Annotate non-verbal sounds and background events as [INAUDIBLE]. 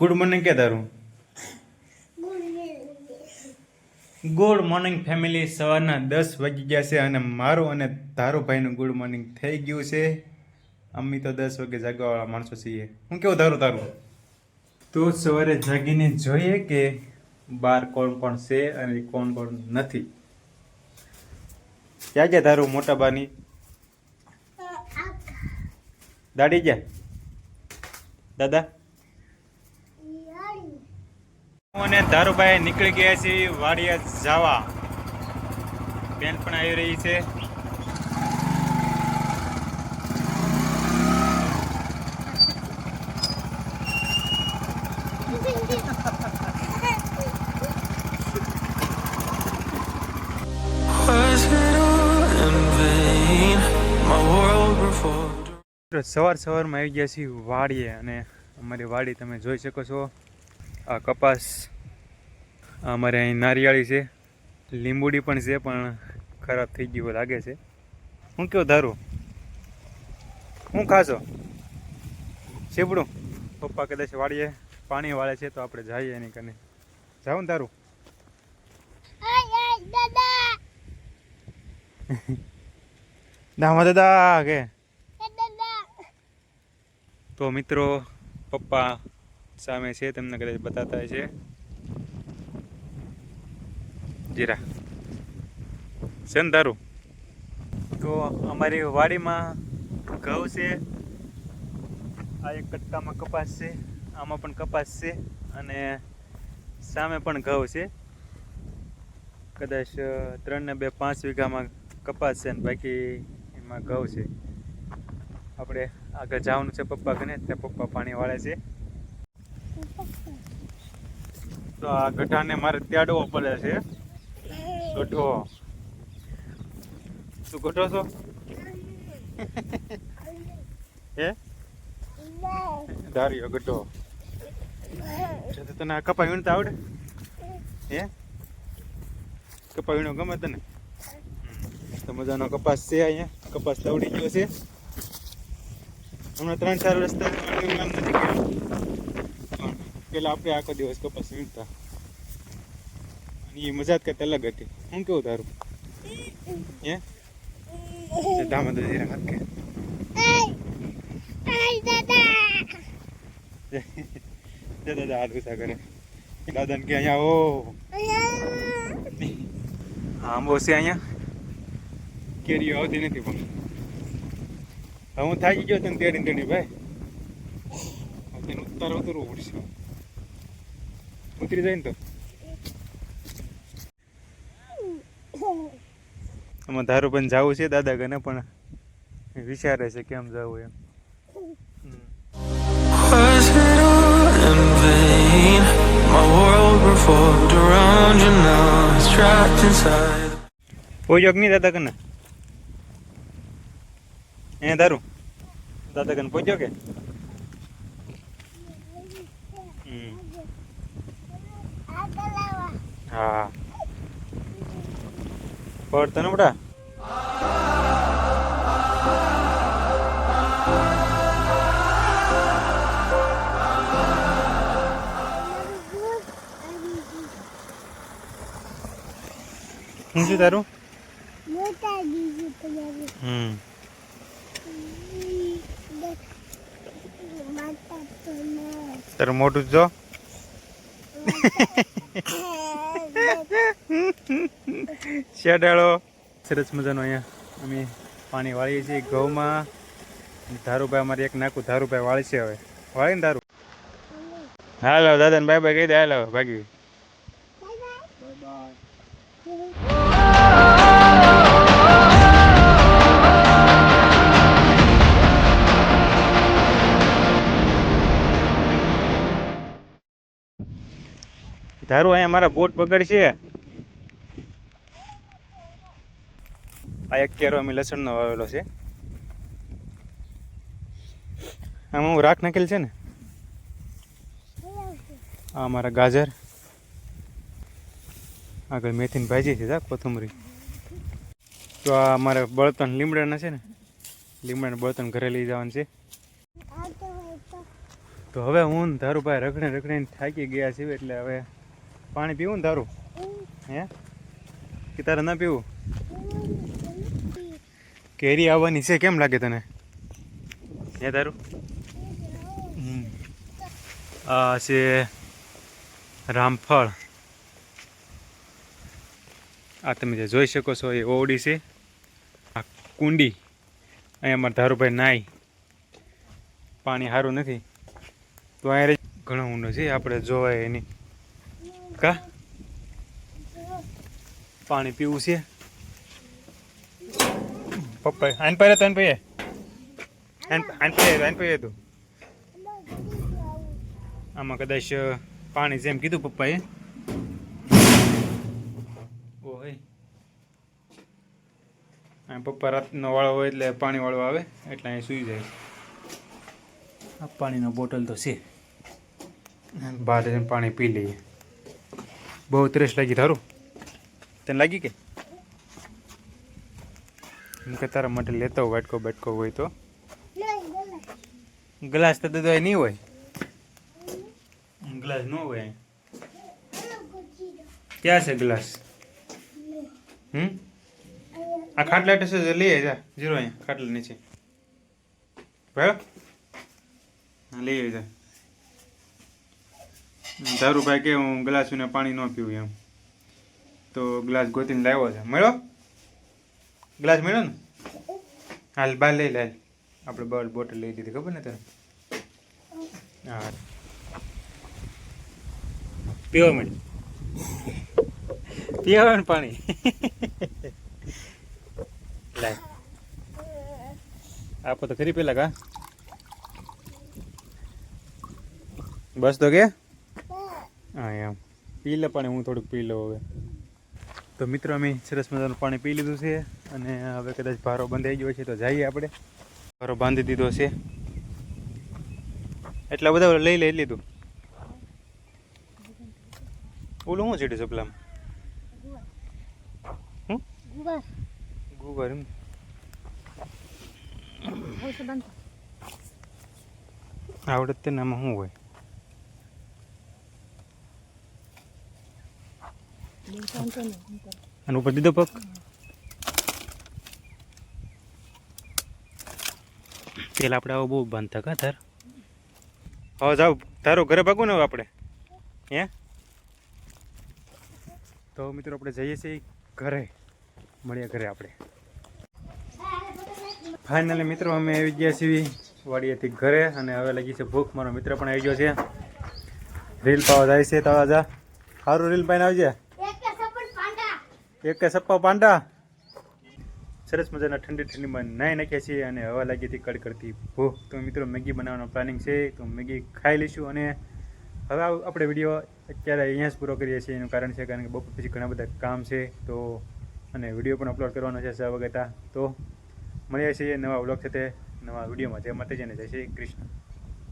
Good morning કે તારું good morning family. સવારના દસ વાગી ગયા છે અને મારું અને ધારુભાઈનું ગુડ મોર્નિંગ થઈ ગયું છે. અમે તો દસ વાગે જાગવાવાળા માણસો છીએ. હું કેવું ધારું તારું? તો સવારે જાગીને જોઈએ કે બાર કોણ કોણ છે અને કોણ કોણ નથી? ક્યાં ગયા તારું મોટા બાની? દાડી ગયા? દાદા? અને ધારુભાઈ નીકળી ગયા છીએ વાડિયા જવા. બેન પણ આવી રહી છે. સવાર સવારમાં આવી ગયા છીએ વાડીએ અને અમારી વાડી તમે જોઈ શકો છો. આ કપાસ આ અમારે અહીં નારિયાળી છે લીંબુડી પણ છે પણ ખરાબ થઈ ગયું લાગે છે. હું કેવું ધારું? હું ખાશો? શેપડું? પપ્પા કદાચ વાળીએ પાણી વાળે છે તો આપણે જઈએ એની કને. જાઉં તારું દામા [LAUGHS] દાદા કે. તો મિત્રો પપ્પા સામે છે, તમને કદાચ બતાતા છે જીરા. છે ને તારું તો અમારી વાડીમાં ઘઉં છે, આ એક કટકામાં કપાસ છે, આમાં પણ કપાસ છે અને સામે પણ ઘઉં છે. કદાચ ત્રણ ને બે પાંચ વીઘામાં કપાસ છે ને બાકી એમાં ઘઉં છે. આપણે આગળ જવાનું છે પપ્પા કને ત્યાં પપ્પા પાણી વાળે છે. તો આ ગઢાને મારે ત્યાડવો પડે છે. ગઢો તું ગઢો છો? હે? ધાર્યો ગઢો. તને આ કપા વીણતા આવડે? હે? કપા વીણો ગમે તને? તો મજાનો કપાસ છે અહીંયા. કપાસ તવડી ગયો છે. હમણાં ત્રણ ચાર રસ્તા કામ પણ પેલા આપણે આખો દિવસ કપાસ વીણતા. અને એ મજા જ કંઈક અલગ હતી. હું કેવું તારું? હે? દામા તો જરા હાથ કે. દાદા. હાથ ગુસ્સા કરે. દાદાને કે અહીંયા ઓ આંબો છે અહીંયા? કેરીઓ આવતી નથી પણ. હું થાકી ગયો તને તેડી તેડી ભાઈ. તને ઉતાર ઉતરવું પડશે. ઉતરી જાય ને તો આમાં ધારું પણ જવું છે દાદા ગને પણ વિચારે છે કેમ જવું એમ. પોયોગ નહીં દાદા કને એ દારૂ દાદા કને પોચ્યો કે હમ. હા. પડતો ને બડા શું છે તારું? હમ. તારું મોટું જો. શેડાળો સરસ મજાનો અહીંયા અમે પાણી વાળીએ છીએ ઘઉંમાં. ધારુભાઈ અમારે એક નાખું ધારુભાઈ વાળી છે હવે. વાળી ને ધારું. હાલો, દાદાને બાય બાય કહી દે. હાલો, ભાગી. ધારું અહીંયા મારા બોટ બગડ છે. આ એક કેરો અમે લસણનો વાવેલો છે. આમાં હું રાખ નાખેલ છે ને? આ મારા ગાજર. આગળ મેથીની ભાજી છે, જા કોથમરી. તો આ મારે બળતણ લીમડાના છે ને, લીમડાના બળતણ ઘરે લઈ જવાનું છે. તો હવે હું ધારુભાઈ રખડે રખડીને થાકી ગયા છીએ એટલે હવે પાણી પીવું ને તારું? હે? કે તારે ના પીવું? કેરી આવવાની છે, કેમ લાગે તને? હે તારું? આ છે રામફળ. આ તમે જે જોઈ શકો છો, એ ઓવડી છે. આ કુંડી. અહીંયા અમારા ધારુભાઈ નાઈ પાણી સારું નથી. તો અહીંયા ઘણો ઊંડો છે, આપણે જોવાય એની. કા? પાણી પીવું છે. પપ્પા આન પહેરે તો પહેરે આન આન પહેરે આન પહેરે તું? આમાં કદાચ પાણી જેમ કીધું પપ્પાએ. ઓય. આ પપ્પા રાતનો વાળો હોય એટલે પાણી વાળો આવે, એટલે અહીં સૂઈ જાય. આ પાણીનો બોટલ તો છે. બહાર જઈને પાણી પી લઈએ. બહુ ત્રેસ લાગી ધારું. તને લાગી કે? એમ કે તારા માટે લેતો હોય વાટકો બાટકો હોય તો. ગ્લાસ તો દૂધ નહીં હોય? ગ્લાસ ન હોય. ક્યાં છે ગ્લાસ? હમ? આ ખાટલા ટેસે લઈ જા. જીરો અહીંયા ખાટલા નીચે. ભાઈ લઈ આવી જા. દારૂભાઈ કે હું ગ્લાસ ને પાણી ન પીવું એમ. તો ગ્લાસ ગોતીને લાવ્યો છે. મળ્યો? ગ્લાસ મળ્યો ને? હાલ, બહાર લઈ લે. આપણે બહાર બોટલ લઈ દીધી ખબર ને તને? હા. પીવા મળી પીવાનું પાણી? લાય. આપો તો ખરી પેલા કા? બસ તો કે? હા એમ. પી લે પાણી હું થોડુંક પી લઉં હવે. તો મિત્રો અમે સરસ મજાનું પાણી પી લીધું છે અને હવે કદાચ ભારો બંધાઈ ગયો છે તો જઈએ આપણે. ભારો બાંધી દીધો છે. એટલા બધા લઈ લઈ લીધું ઓલું શું છે સપલામાં હું ગુવાર. ગુવાર એમ. આવડત તેનામાં શું હોય શાંતિ નહીં અને ઉપર દીધો પગ? પેલા આપણે આવો બહુ બાંધતા કા તાર હવે જાવ, તારો ઘરે ભાગું ને આપણે? હે? તો મિત્રો આપણે જઈએ છીએ ઘરે. મળીએ ઘરે આપણે. ફાઇનલી મિત્રો, અમે આવી ગયા છીએ વાડીએથી ઘરે અને હવે લાગી છે ભૂખ. મારો મિત્ર પણ આવી ગયો છે. રીલ પાવા જાય છે તો જા. સારું રીલ પાઈને આવજે. એક સપ્પા પાંડા. સરસ મજાના ઠંડી ઠંડીમાં નાહી નાખ્યા છીએ અને હવા લાગી હતી કડકડતી. ભૂખ તો મિત્રો મેગી બનાવવાનો પ્લાનિંગ છે, તો મેગી ખાઈ લઈશું અને હવે આપણે વીડિયો અત્યારે અહીંયા જ પૂરો કરીએ છીએ. એનું કારણ છે કારણ કે બપોર પછી ઘણા બધા કામ છે, તો અને વીડિયો પણ અપલોડ કરવાનો છે સહ વગેરે તો મળીએ છીએ નવા વ્લોગ સાથે. નવા વિડીયોમાં જય માતાજી અને જય શ્રી કૃષ્ણ.